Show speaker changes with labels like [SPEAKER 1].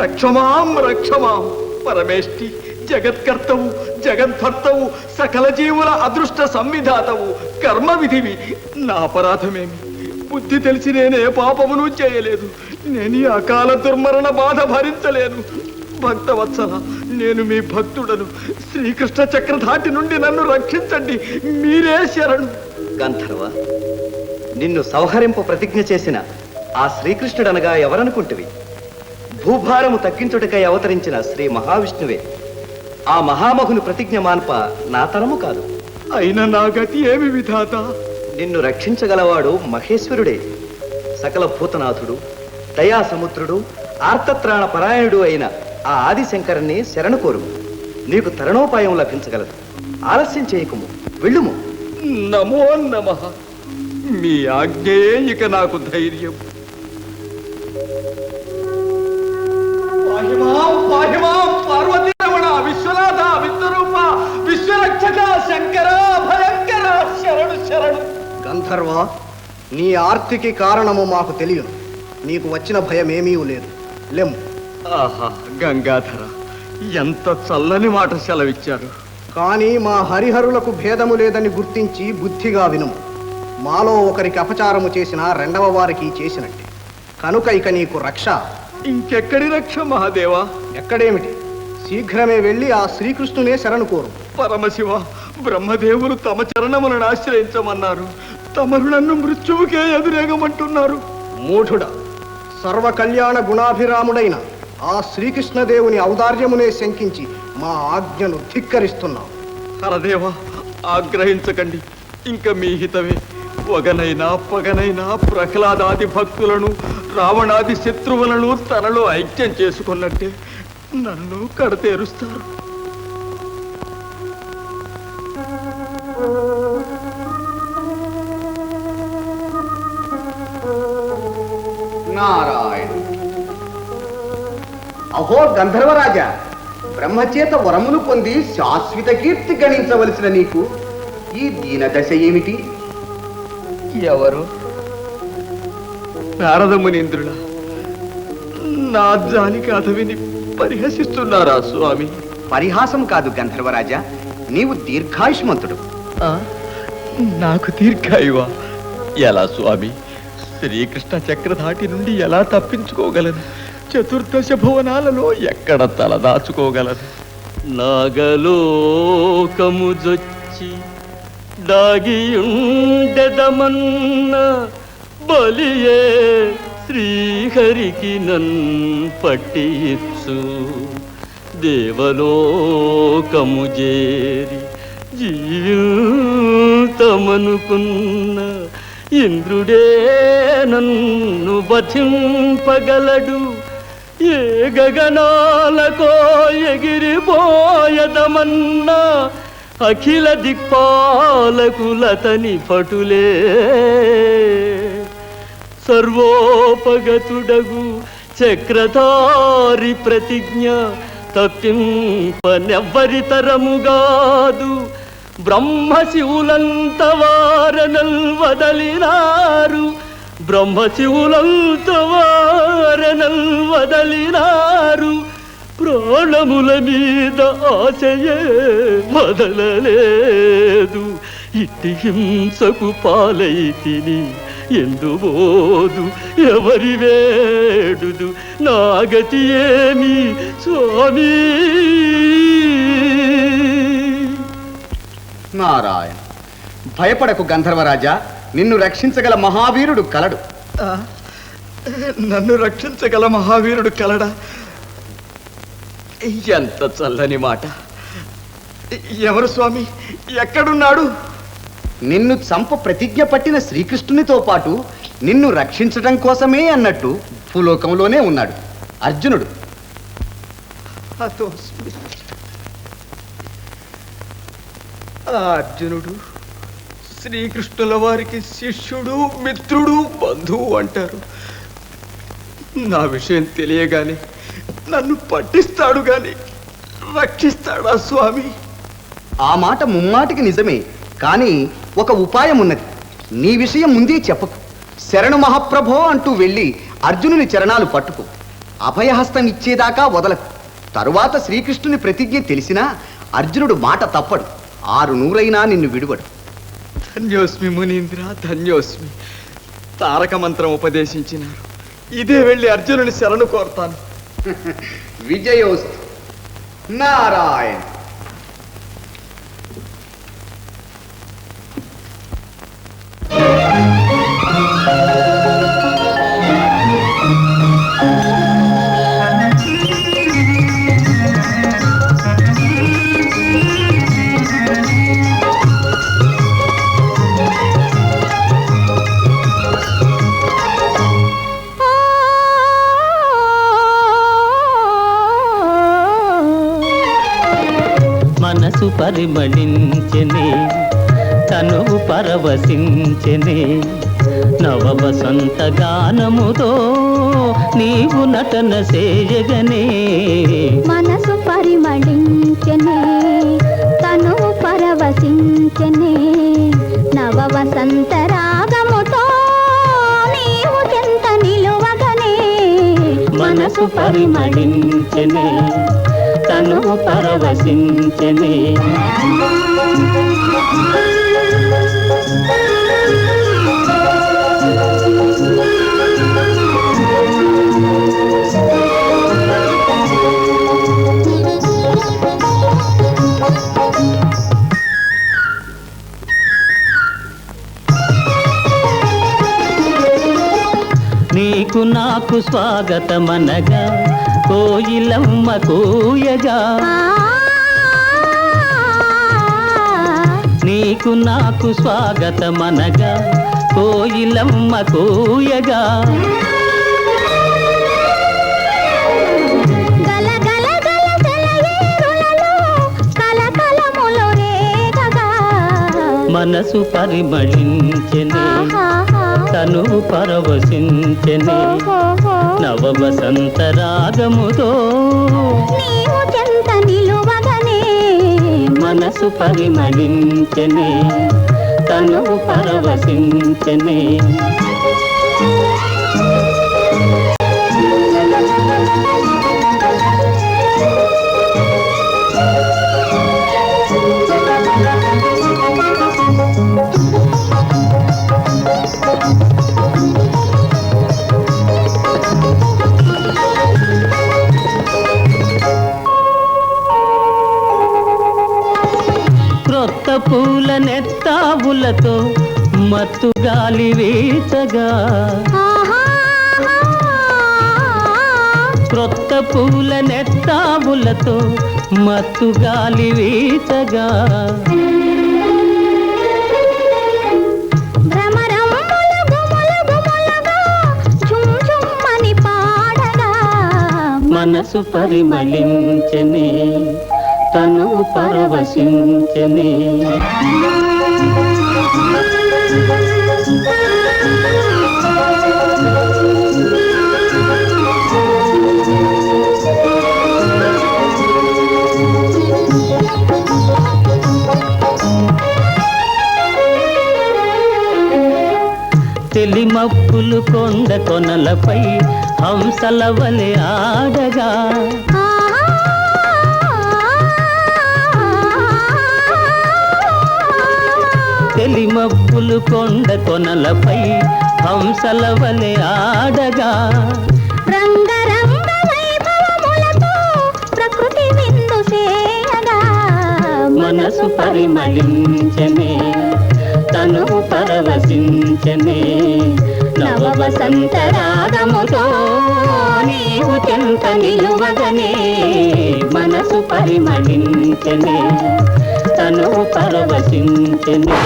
[SPEAKER 1] రక్షమాం రక్షమాం పరమేష్టి జగత్కర్తవు జగద్భర్తవు సకల జీవుల అదృష్ట సంవిధాతవు కర్మ విధివి నా అపరాధమేమి బుద్ధి తెలిసి నేనే పాపమును చేయలేదు। నేను అకాల దుర్మరణ బాధ భరించలేను। భక్తవత్సల నేను మీ భక్తుడను। శ్రీకృష్ణ చక్రధాటి నుండి నన్ను రక్షించండి. మీరే శరణు।
[SPEAKER 2] గంధర్వ నిన్ను సంహరింపు ప్రతిజ్ఞ చేసిన ఆ శ్రీకృష్ణుడనగా ఎవరనుకుంటువి? భూభారము తగ్గించుటకై అవతరించిన శ్రీ మహావిష్ణువే. ఆ మహామహుని ప్రతిజ్ఞ మాన్ప నా తరము కాదు.
[SPEAKER 1] అయిన నా గతి ఏమి విధాత?
[SPEAKER 2] నిన్ను రక్షించగలవాడు మహేశ్వరుడే. సకల భూతనాథుడు దయాసముద్రుడు ఆర్తత్రాణ పరాయణుడు అయిన ఆ ఆదిశంకరుణ్ణి శరణు కోరు. నీకు తరణోపాయం లభించగలదు. ఆలస్యం చేయకుము. వెళ్ళుము.
[SPEAKER 1] నమో నమ. మీ ఆజ్ఞే ఇక నాకు ధైర్యం.
[SPEAKER 3] గంధర్వ నీ ఆర్తికి కారణము మాకు తెలియదు. నీకు వచ్చిన భయం ఏమీ లేదు. లెమ్ము
[SPEAKER 1] ఆహా గంగాధర ఎంత చల్లని మాట సెలవిచ్చారు.
[SPEAKER 3] కానీ మా హరిహరులకు భేదము లేదని గుర్తించి బుద్ధిగా వినుము. మాలో ఒకరికి అపచారము చేసిన రెండవ వారికి చేసినట్టే. కనుక ఇక నీకు రక్ష
[SPEAKER 1] ఇంకెక్కడి రక్ష మహాదేవా?
[SPEAKER 3] ఎక్కడేమిటి? శీఘ్రమే వెళ్ళి ఆ శ్రీకృష్ణునే శరణు కోరు
[SPEAKER 1] పరమశివ బ్రహ్మదేవులు తమ చరణములను ఆశ్రయించమన్నారు. తమరు నన్ను మృత్యువుకే ఎదురేగమంటున్నారు.
[SPEAKER 3] మూఢుడ సర్వ కళ్యాణ గుణాభిరాముడైన ఆ శ్రీకృష్ణదేవుని ఔదార్యమునే శంకించి మా ఆజ్ఞను ధిక్కరిస్తున్నాం
[SPEAKER 1] హరదేవ ఆగ్రహించకండి. ఇంక మీ హితమే. ఒగనైనా పగనైనా ప్రహ్లాదాది భక్తులను రావణాది శత్రువులను తనలో ఐక్యం చేసుకున్నట్టే నన్ను కడతేరుస్తారు.
[SPEAKER 3] నారాయణ. అహో గంధర్వరాజా బ్రహ్మచేత వరములు పొంది శాశ్వత కీర్తి గణించవలసిన నీకు ఈ దీనదశ ఏమిటి?
[SPEAKER 1] ఎవరు? నారదమునీంద్రుల నా జాలికి అతవిని పరిహసిస్తున్నారా స్వామి?
[SPEAKER 3] పరిహాసం కాదు గంధర్వరాజా నీవు దీర్ఘాయుష్మంతుడు.
[SPEAKER 1] నాకు దీర్ఘాయువా? ఎలా స్వామి? శ్రీకృష్ణ చక్రధాటి నుండి ఎలా తప్పించుకోగలను? చతుర్దశ భువనాలలో ఎక్కడ తలదాచుకోగలను నాగలోకము జొచ్చి దాగియుండెదమన్న బలియే శ్రీహరికి నన్ పట్టిచ్చు దేవలోకము చేరి జీవితమనుకున్న ఇంద్రుడే నన్ను బతింపగలడు ఏ గగనాలకో ఎగిరిపోయదమన్నా అఖిల దిక్పాలకులతని పటులే. సర్వోపగతుడగు చక్రధారి ప్రతిజ్ఞ తప్పింపనెవ్వరి తరముగాదు బ్రహ్మ వారనల్ వదలినారు బ్రహ్మశివులంత వారనల్ వదలినారు ప్రాణముల మీద ఆశయే వదలలేదు ఇట్టి హింసకు పాలై తిని ఎందుబోదు ఎవరి వేడుదు? నాగతి ఏమి స్వామి?
[SPEAKER 3] నారాయణ భయపడకు గంధర్వరాజా. నిన్ను రక్షించగల మహావీరుడు కలడు.
[SPEAKER 1] నన్ను రక్షించగల మహావీరుడు కలడా? ఎంత చల్లని మాట. ఎవరు స్వామి? ఎక్కడున్నాడు?
[SPEAKER 3] నిన్ను చంప ప్రతిజ్ఞ పట్టిన శ్రీకృష్ణునితో పాటు నిన్ను రక్షించటం కోసమే అన్నట్టు భూలోకంలోనే ఉన్నాడు. అర్జునుడు.
[SPEAKER 1] ఆ అర్జునుడు శ్రీకృష్ణుల వారికి శిష్యుడు మిత్రుడు బంధువు అంటారు. నా విషయం తెలియగానే నన్ను పట్టిస్తాడు గాని రక్షిస్తాడా స్వామి?
[SPEAKER 3] ఆ మాట ముమ్మాటికి నిజమే కానీ ఒక ఉపాయం ఉన్నది. నీ విషయం ముందే చెప్పకు. శరణు మహాప్రభో అంటూ వెళ్ళి అర్జునుని చరణాలు పట్టుకో.
[SPEAKER 4] అభయహస్తం ఇచ్చేదాకా వదలకు. తరువాత శ్రీకృష్ణుని ప్రతిజ్ఞ తెలిసినా అర్జునుడు మాట తప్పడు. ఆరు నూరైనా నిన్ను విడువడు.
[SPEAKER 1] ధన్యోస్మి మునీంద్ర ధన్యోస్మి. తారక మంత్రం ఉపదేశించినారు. ఇదే వెళ్ళి అర్జునుని శరణు కోరుతాను.
[SPEAKER 4] విజయోస్తు నారాయణ
[SPEAKER 5] పరిమళించెనే తనువు పరవశించెనే. నవ వసంత గానముతో నీవు నటన చేయగనే.
[SPEAKER 6] మనసు పరిమళించనే తను పరవశించనే. నవ వసంత రాగముతో నీవు చెంత నిలువగనే.
[SPEAKER 5] మనసు పరిమళించెనే. తనువు పరవశించనే. నీకు నాకు స్వాగతమనగా కోయిలమ్మ కూయగా. నీకు నాకు స్వాగతమనగా కోయిలమ్మ కూయగా. మనసు పరిమళించెనే.
[SPEAKER 6] ఆహాహా.
[SPEAKER 5] తను పరవశించెనే. నవ వసంత రాగముతో మనసు పరిమళించెనే తను పరవశించెనే మత్తు గాలి
[SPEAKER 6] ఆహాహా.
[SPEAKER 5] క్రొత్త పూల నెత్తావులతో మత్తు గాలి
[SPEAKER 6] పాడగా.
[SPEAKER 5] మనసు పరిమళించనే తను పరవశించనే. తెలిమప్పులు కొండ కొనలపై హంసల వలె ఆడగా తెలిమప్పులు కొండ కొనలపై హంసల వలె ఆడగా. మనసు పరిమళించనే తను పరవశించనే నవ వసంత రాగముతో నీవు చెంత నిలువగనే మనసు పరిమళించనే. తను పరవశించెను.